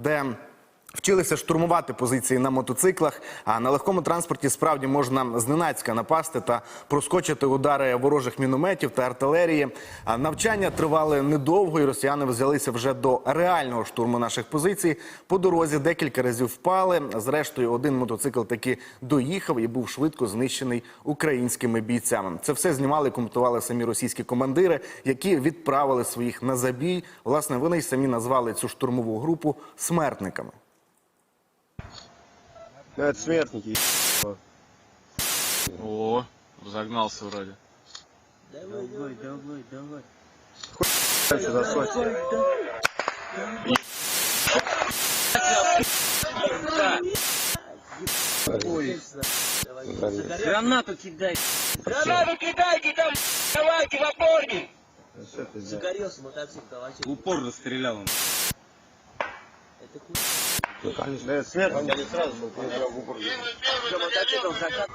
де вчилися штурмувати позиції на мотоциклах. А на легкому транспорті справді можна зненацька напасти та проскочити удари ворожих мінометів та артилерії. Навчання тривали недовго, і росіяни взялися вже до реального штурму наших позицій. По дорозі декілька разів впали. Зрештою, один мотоцикл таки доїхав і був швидко знищений українськими бійцями. Це все знімали і коментували самі російські командири, які відправили своїх на забій. Власне, вони й самі назвали цю штурмову групу смертниками. Ну, это смертники. О, загнался вроде. Давай, давай, давай. Дальше засой. Гранату кидай. Гранату кидайте там, давайте в опорник! Загорелся мотоцикл, а че? Упор расстрелял он. Это хуй. Да, это смертники. Что, мотоцикл закат?